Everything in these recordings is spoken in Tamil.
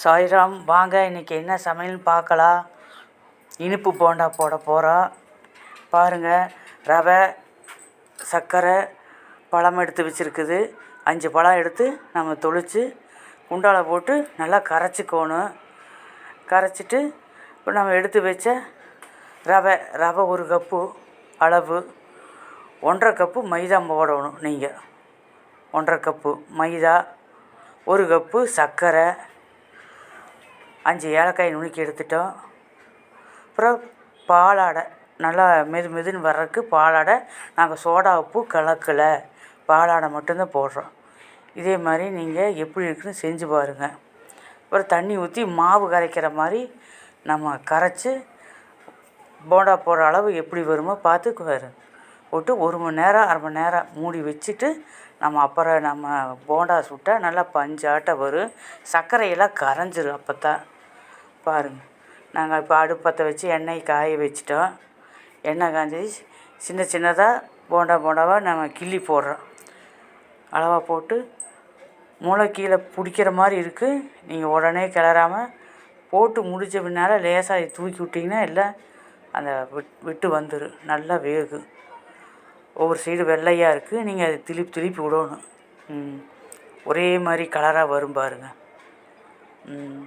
சாய்ராம் வாங்க இன்றைக்கி என்ன சமையல்னு பார்க்கலாம். இனிப்பு போண்டா போட போகிறோம் பாருங்கள் ரவை சர்க்கரை பழம் எடுத்து வச்சுருக்குது. அஞ்சு பழம் எடுத்து நம்ம தொளிச்சு குண்டால போட்டு நல்லா கரைச்சிக்கோணும். கரைச்சிட்டு இப்போ நம்ம எடுத்து வச்ச ரவை ரவை ஒரு கப்பு அளவு. ஒன்றரை கப்பு மைதா போடணும் நீங்கள் ஒன்றரை கப்பு மைதா ஒரு கப்பு சர்க்கரை. அஞ்சு ஏலக்காய் நுணுக்கி எடுத்துட்டோம். அப்புறம் பாலாடை நல்லா மெது மெதுன்னு வர்றதுக்கு பாலாடை நாங்கள் சோடா உப்பு கலக்கலை. பாலாடை மட்டும்தான் போடுறோம். இதே மாதிரி நீங்கள் எப்படி இருக்குன்னு செஞ்சு பாருங்கள் அப்புறம் தண்ணி ஊற்றி மாவு கரைக்கிற மாதிரி நம்ம கரைச்சி போண்டா போடுற அளவு எப்படி வருமோ பார்த்து வரும் போட்டு ஒரு மணி நேரம் அரை மணி நேரம் மூடி வச்சுட்டு நம்ம அப்புறம் நம்ம போண்டா சுட்டால் நல்லா பஞ்சாட்டம் வரும். சர்க்கரையெல்லாம் கரைஞ்சிரும் அப்போ தான் பாருங்கள் நாங்கள் இப்போ அடுப்பற்ற வச்சு எண்ணெய் காய வச்சிட்டோம். எண்ணெய் காஞ்சி சின்ன சின்னதாக போண்டா போண்டாவாக நம்ம கிள்ளி போடுறோம். அளவாக போட்டு முளை கீழே பிடிக்கிற மாதிரி இருக்குது நீங்கள் உடனே கிளறாமல் போட்டு முடித்த பின்னால் லேசாக தூக்கி விட்டிங்கன்னா எல்லாம் அந்த விட் விட்டு வந்துடும் நல்லா வேகும் ஒவ்வொரு சைடு வெள்ளையாக இருக்குது நீங்கள் அதை திருப்பி திருப்பி விடணும். ம். ஒரே மாதிரி கலராக வரும் பாருங்கள் ம்.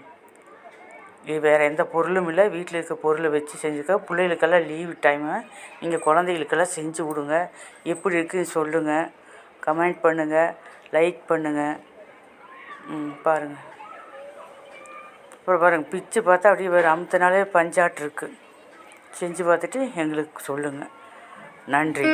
வேறு எந்த பொருளும் இல்லை. வீட்டில் இருக்க பொருளை வச்சு செஞ்சுக்க. பிள்ளைகளுக்கெல்லாம் லீவு டைமு நீங்கள் குழந்தைகளுக்கெல்லாம் செஞ்சு கொடுங்க எப்படி இருக்குன்னு சொல்லுங்கள் கமெண்ட் பண்ணுங்கள் லைக் பண்ணுங்கள் ம் பாருங்கள் அப்புறம் பாருங்கள் பிச்சு பார்த்தா அப்படியே வேறு அமுத்தினாலே பஞ்சாட்டு இருக்குது செஞ்சு பார்த்துட்டு எங்களுக்கு சொல்லுங்கள் நன்றி.